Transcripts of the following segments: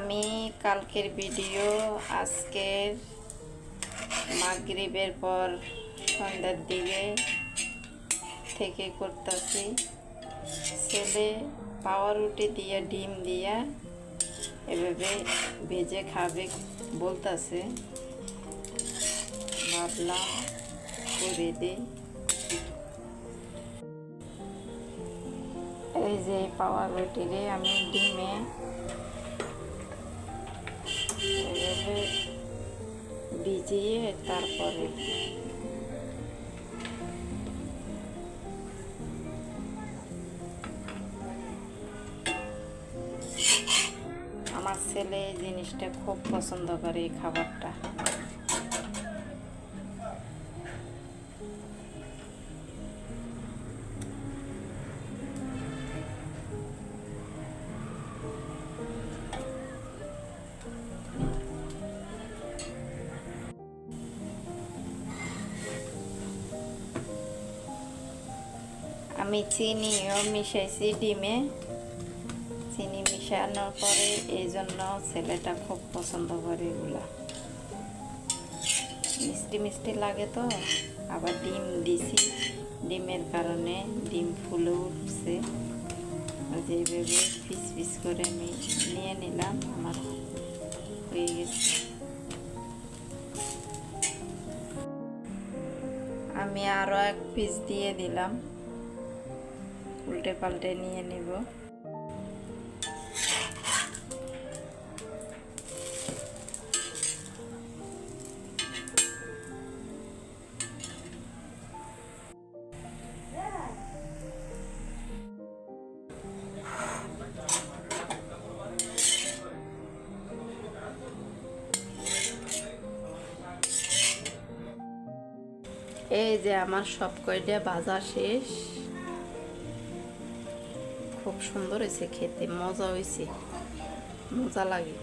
আমি কালকের ভিডিও, আজকের মাগরিবের পর সন্ধ্যার দিকে থেকে করতেছি। ছেলে পাউরুটি দিয়ে, ডিম দিয়া এভাবে ভেজে খাবে বলতাছে। ভাবলাম করে দিই। এই যে পাওয়ার রুটিরে আমি ডিমে এভাবে ভিজিয়ে তারপরে। আমার ছেলে জিনিসটা খুব পছন্দ করে এই খাবারটা। আমি চিনিও মিশাইছি ডিমে। চিনি মিশানোর পরে এই জন্য ছেলেটা খুব পছন্দ করে এগুলা। মিষ্টি মিষ্টি লাগে তো, আবার ডিম দিছি। ডিমের কারণে ডিম ফুলে উঠছে। যেভাবে পিস পিস করে আমি নিয়ে নিলাম, আমার হয়ে গেছে। আমি আরও এক পিস দিয়ে দিলাম। উল্টে পাল্টে নিয়ে নিব। এই যে আমার সব কয়টা বাজা শেষ। সুন্দর হয়েছে, খেতে মজা হয়েছে। মজা লাগে।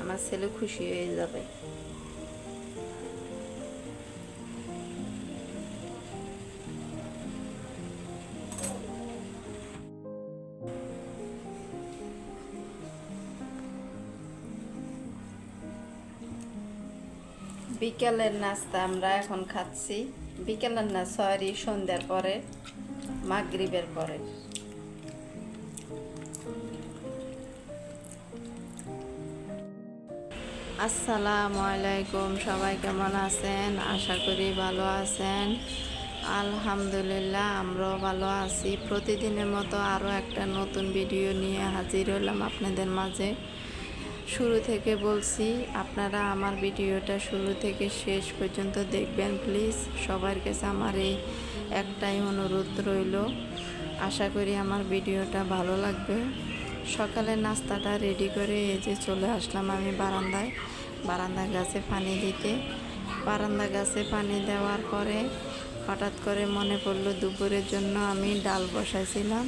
আমার ছেলে খুশি হয়ে যাবে। বিকেলের নাস্তা আমরা এখন খাচ্ছি। বিকেলের না, সরি, সন্ধ্যার পরে, মাগরিবের পরে। আসসালামু আলাইকুম, সবাই কেমন আছেন? আশা করি ভালো আছেন। আলহামদুলিল্লাহ, আমরাও ভালো আছি। প্রতিদিনের মতো আরও একটা নতুন ভিডিও নিয়ে হাজির হলাম আপনাদের মাঝে। শুরু থেকে বলছি, আপনারা আমার ভিডিওটা শুরু থেকে শেষ পর্যন্ত দেখবেন, প্লিজ। সবার কাছে আমার এই একটাই অনুরোধ রইল। আশা করি আমার ভিডিওটা ভালো লাগবে। সকালে নাস্তাটা রেডি করে এই যে চলে আসলাম আমি বারান্দায়, বারান্দা গাছে পানি দিতে। বারান্দা গাছে পানি দেওয়ার পরে হঠাৎ করে মনে পড়ল দুপুরের জন্য আমি ডাল বসাইছিলাম,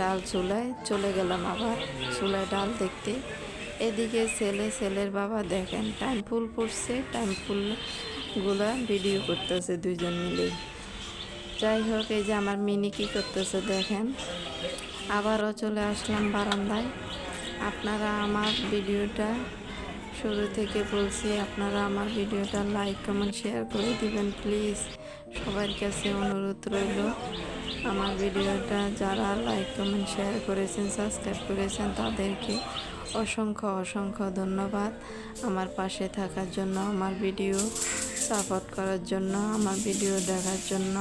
ডাল চুলায় চলে গেলাম আবার চুলায় ডাল দেখতে। এদিকে ছেলে, ছেলের বাবা দেখেন টাইম ফুল পড়ছে টাইম ফুলগুলা ভিডিও করতেছে দুজন মিলে। যাই হোক, এই যে আমার মিনি কী করতেছে দেখেন। আবারও চলে আসলাম বারান্দায়। আপনারা আমার ভিডিওটা শুরু থেকে বলছি, আপনারা আমার ভিডিওটা লাইক কমেন্ট শেয়ার করে দিবেন প্লিজ সবার কাছে অনুরোধ রইল, আমার ভিডিওটা যারা লাইক কমেন্ট শেয়ার করেছেন সাবস্ক্রাইব করেছেন, তাদেরকে অসংখ্য অসংখ্য ধন্যবাদ। আমার পাশে থাকার জন্য, আমার ভিডিও সাপোর্ট করার জন্য, আমার ভিডিও দেখার জন্য।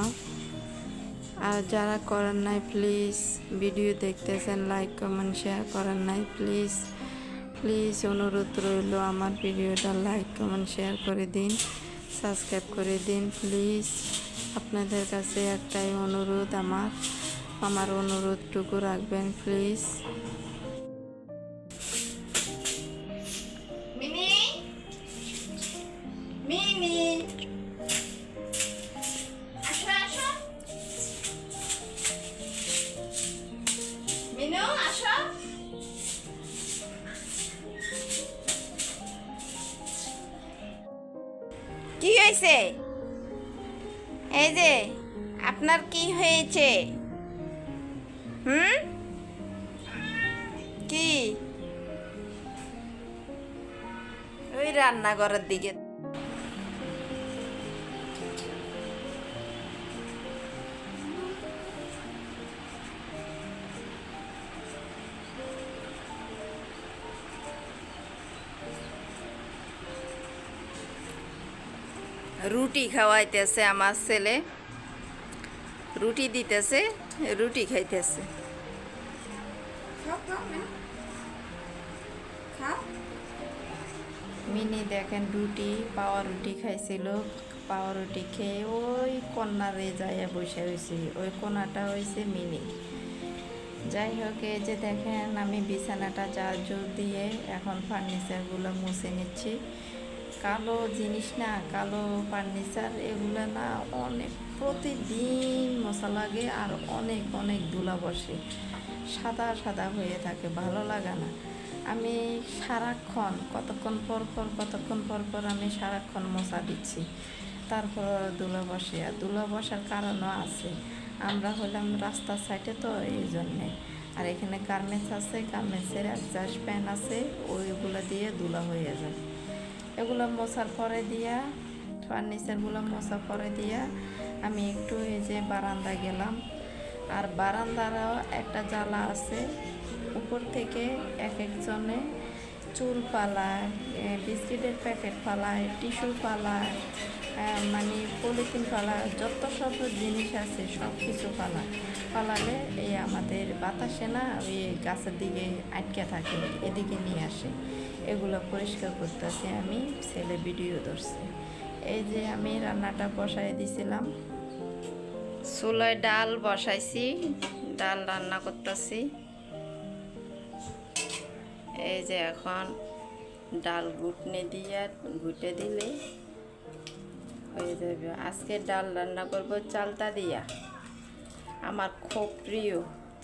আর যারা করেন নাই প্লিজ ভিডিও দেখতেছেন লাইক কমেন্ট শেয়ার করেন নাই প্লিজ প্লিজ অনুরোধ রইল আমার ভিডিওটা লাইক কমেন্ট শেয়ার করে দিন সাবস্ক্রাইব করে দিন প্লিজ আপনাদের কাছে একটাই অনুরোধ আমার আমার অনুরোধটুকু রাখবেন প্লিজ হয়েছে? এই যে আপনার কি হয়েছে? হুম? কি? ওই রান্নাঘরের দিকে রুটি খাওয়াইতেছে আমার ছেলে। রুটি দিতেছে, রুটি খাইতেছে। মিনি দেখেন রুটি, পাওয়া রুটি খাইছিল। পাওয়া রুটি খেয়ে ওই কন্যারে যাইয়া বসে হয়েছে ওই কোনাটা হয়েছে মিনি। যাই হোক, এই যে দেখেন আমি বিছানাটা চার্জর দিয়ে এখন ফার্নিচারগুলো মুছে নিচ্ছি। কালো জিনিস না, কালো ফার্নিচার এগুলো না অনেক, প্রতিদিন মশা লাগে আর অনেক অনেক ধুলা বসে। সাদা সাদা হয়ে থাকে, ভালো লাগে না। আমি সারাক্ষণ, কতক্ষণ পর পর, কতক্ষণ পর পর আমি সারাক্ষণ মশা দিচ্ছি। তারপর দুলা বসে, আর দুলা বসার কারণও আছে। আমরা হলাম রাস্তার সাইডে তো এই জন্যে। আর এখানে গার্মেন্টস আছে, গার্মেন্টসের অ্যাডজাস্ট প্যান আছে, ওইগুলো দিয়ে দুলা হয়ে যায়। এগুলো মশার পরে দিয়া ফার্নিচারগুলো মশা পরে দিয়া আমি একটু এই যে বারান্দা গেলাম। আর বারান্দারও একটা জ্বালা আছে, উপর থেকে এক একজনে চুল পালায় বিস্কিটের প্যাকেট পালায় টিস্যু পালায় মানে পলিথিন পালায় যত সব জিনিস আছে সব কিছু পালায় পালালে এই আমাদের বাতাসে না ওই গাছের দিকে আটকে থাকে, এদিকে নিয়ে আসে। এগুলো পরিষ্কার করতেছি আমি, ছেলে ভিডিও ধরছে। এই যে আমি রান্নাটা বসাই দিছিলাম। চুলায় ডাল বসাইছি, ডাল রান্না করতেছি। এই যে এখন ডাল গুটনে দিয়ে গুটে দিলে, হয়ে যাবে। আজকে ডাল রান্না করব চালতা দিয়া। আমার খুব প্রিয়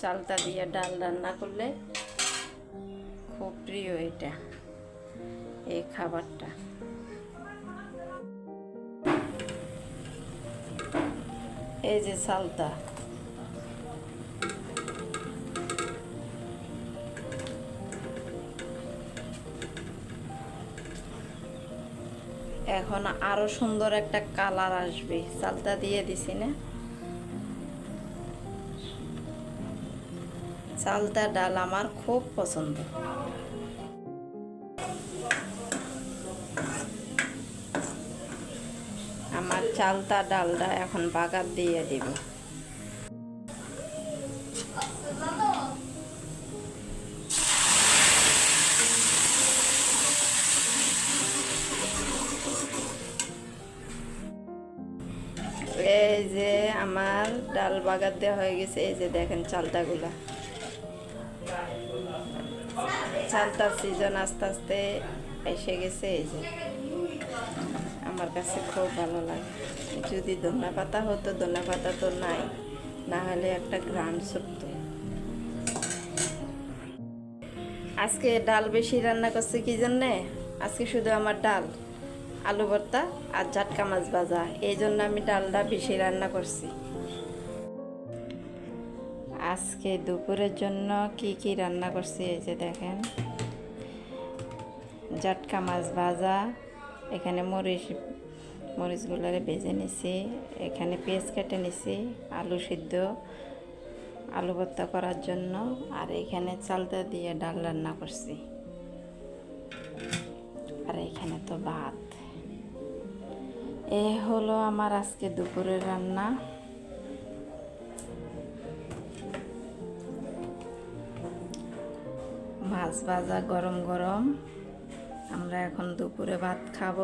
চালতা দিয়ে ডাল রান্না করলে, খুব প্রিয় এটা। এই খাবারটা। এই যে চালতা এখন আরও সুন্দর একটা কালার আসবে। চালতা দিয়ে দিছি না? চালতা ডাল আমার খুব পছন্দ। চালতা ডালটা এখন বাগার দিয়ে দিব। এই যে আমার ডাল বাগার দেওয়া হয়ে গেছে, এই যে দেখেন চালতাগুলা। চালতার সিজন আস্তে আস্তে এসে গেছে, এই যে। আমার কাছে খুব ভালো লাগে। যদি ধনা পাতা হতো, ধনা পাতা তো নাই। না হলে একটা গ্রান্ড শুকতো। আজকে ডাল বেশি রান্না করছে কি জন্যে? আজকে শুধু আমার ডাল, আলু ভর্তা আর জাটকা মাছ ভাজা। এই জন্য আমি ডালটা বেশি রান্না করছি। আজকে দুপুরের জন্য কি কি রান্না করছি এই যে দেখেন। জাটকা মাছ ভাজা এখানে মরিচ, মরিচগুলারে ভেজে নিছি। এখানে পেঁয়াজ কেটে নিছি, আলু সিদ্ধ, আলু ভর্তা করার জন্য। আর এখানে চালতা দিয়ে ডাল রান্না করছি। আর এখানে তো ভাত। এ হলো আমার আজকে দুপুরের রান্না। মাছ ভাজা গরম গরম। আমরা এখন দুপুরে ভাত খাব,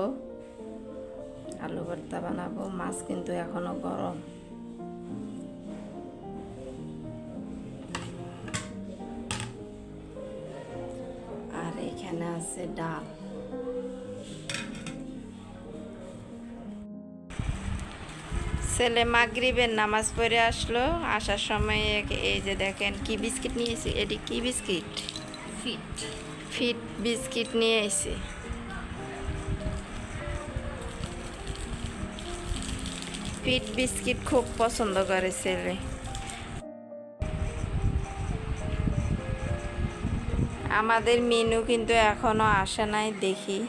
আলু ভর্তা বানাবো, মাছ কিন্তু এখনও গরম। আর এখানে আছে ডাল। ছেলে মাগরিবের নামাজ পড়ে আসলো, আসার সময় এই যে দেখেন কি বিস্কিট নিয়েছি, এটি কি বিস্কিট? ফিট ফিট বিস্কিট নিয়ে এসে ফিট বিস্কিট খুব পছন্দ করে ছেলে। আমাদের মেনু কিন্তু এখনও আসে নাই, দেখি।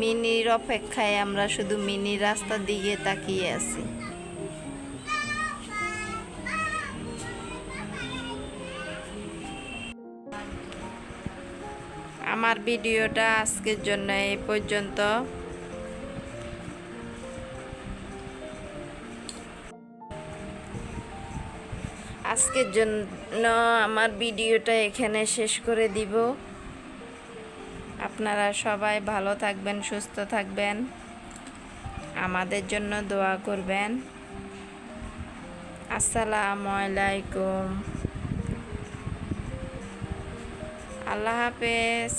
মিনির অপেক্ষায় আমরা শুধু মিনি রাস্তার দিকে তাকিয়ে আছি। আমার ভিডিওটা আজকের জন্য এই পর্যন্ত। আজকের জন্য আমার ভিডিওটা এখানে শেষ করে দিব। আপনারা সবাই ভালো থাকবেন, সুস্থ থাকবেন। আমাদের জন্য দোয়া করবেন। আসসালামু আলাইকুম। আল্লাহ হাফেজ।